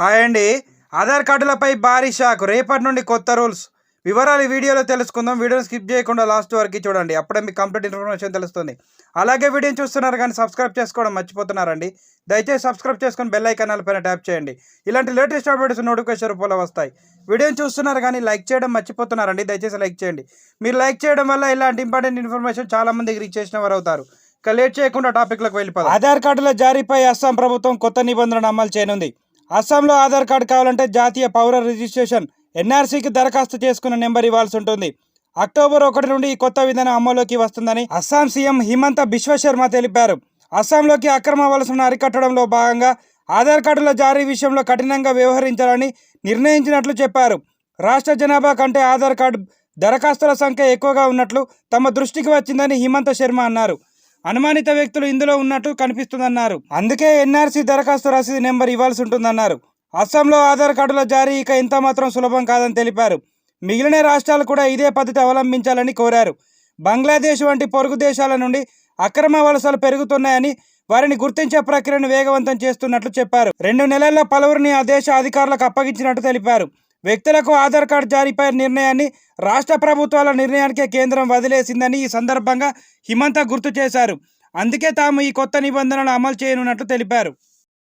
Hi అండి. ఆధార్ కార్డులపై భారీ shock. రేపటి నుండి కొత్త రూల్స్. వివరాలు ఈ వీడియోలో తెలుసుకుందాం. వీడియోని స్కిప్ చేయకుండా లాస్ట్ వరకు చూడండి. అప్పుడే మీకు కంప్లీట్ ఇన్ఫర్మేషన్ తెలుస్తుంది. అలాగే వీడియోని చూస్తున్నారు కానీ సబ్స్క్రైబ్ చేసుకోవడం మర్చిపోతున్నారండి. దయచేసి సబ్స్క్రైబ్ చేసుకొని బెల్ ఐకాన్ పైన ట్యాప్ చేయండి. ఇలాంటి లేటెస్ట్ అప్డేట్స్ నోటిఫికేషన్ రూపంలో వస్తాయి. వీడియోని చూస్తున్నారు కానీ లైక్ చేయడం మర్చిపోతున్నారండి. దయచేసి లైక్ చేయండి. మీరు లైక్ చేయడం వల్ల ఇలాంటి ఇంపార్టెంట్ ఇన్ఫర్మేషన్ చాలామందికి రీచ్ చేసిన వారు అవుతారు ఇక లేట్ చేయకుండా టాపిక్లకు వెళ్ళిపోతారు ఆధార్ కార్డుల జారీపై అస్సాం ప్రభుత్వం కొత్త నిబంధనలు అమలు చేయనుంది. అస్సాంలో ఆధార్ కార్డు కావాలంటే జాతీయ పౌర రిజిస్ట్రేషన్ ఎన్ఆర్సీకి దరఖాస్తు చేసుకున్న నెంబర్ ఇవ్వాల్సి ఉంటుంది అక్టోబర్ ఒకటి నుండి ఈ కొత్త విధానం అమల్లోకి వస్తుందని అస్సాం సీఎం హిమంత బిశ్వశర్మ తెలిపారు. అస్సాంలోకి అక్రమ వలసను అరికట్టడంలో భాగంగా ఆధార్ కార్డుల జారీ విషయంలో కఠినంగా వ్యవహరించాలని నిర్ణయించినట్లు చెప్పారు. రాష్ట్ర జనాభా కంటే ఆధార్ కార్డు దరఖాస్తుల సంఖ్య ఎక్కువగా ఉన్నట్లు తమ దృష్టికి వచ్చిందని హిమంత శర్మ అన్నారు. అనుమానిత వ్యక్తులు ఇందులో ఉన్నట్టు కనిపిస్తుందన్నారు. అందుకే ఎన్ఆర్సీ దరఖాస్తు రసీదు నెంబర్ ఇవ్వాల్సి ఉంటుందన్నారు. అస్సాంలో ఆధార్ కార్డుల జారీ ఇక ఇంత మాత్రం సులభం కాదని తెలిపారు. మిగిలిన రాష్ట్రాలు కూడా ఇదే పద్ధతి అవలంబించాలని కోరారు. బంగ్లాదేశ్ వంటి పొరుగు దేశాల నుండి అక్రమ వలసలు పెరుగుతున్నాయని వారిని గుర్తించే ప్రక్రియను వేగవంతం చేస్తున్నట్లు చెప్పారు. రెండు నెలల్లో పలువురిని ఆ దేశ అధికారులకు అప్పగించినట్టు తెలిపారు. వ్యక్తులకు ఆధార్ కార్డు జారీపై నిర్ణయాన్ని రాష్ట్ర ప్రభుత్వాల నిర్ణయానికే కేంద్రం వదిలేసిందని ఈ సందర్భంగా హిమంత గుర్తు చేశారు. అందుకే తాము ఈ కొత్త నిబంధనలు అమలు చేయనున్నట్లు తెలిపారు.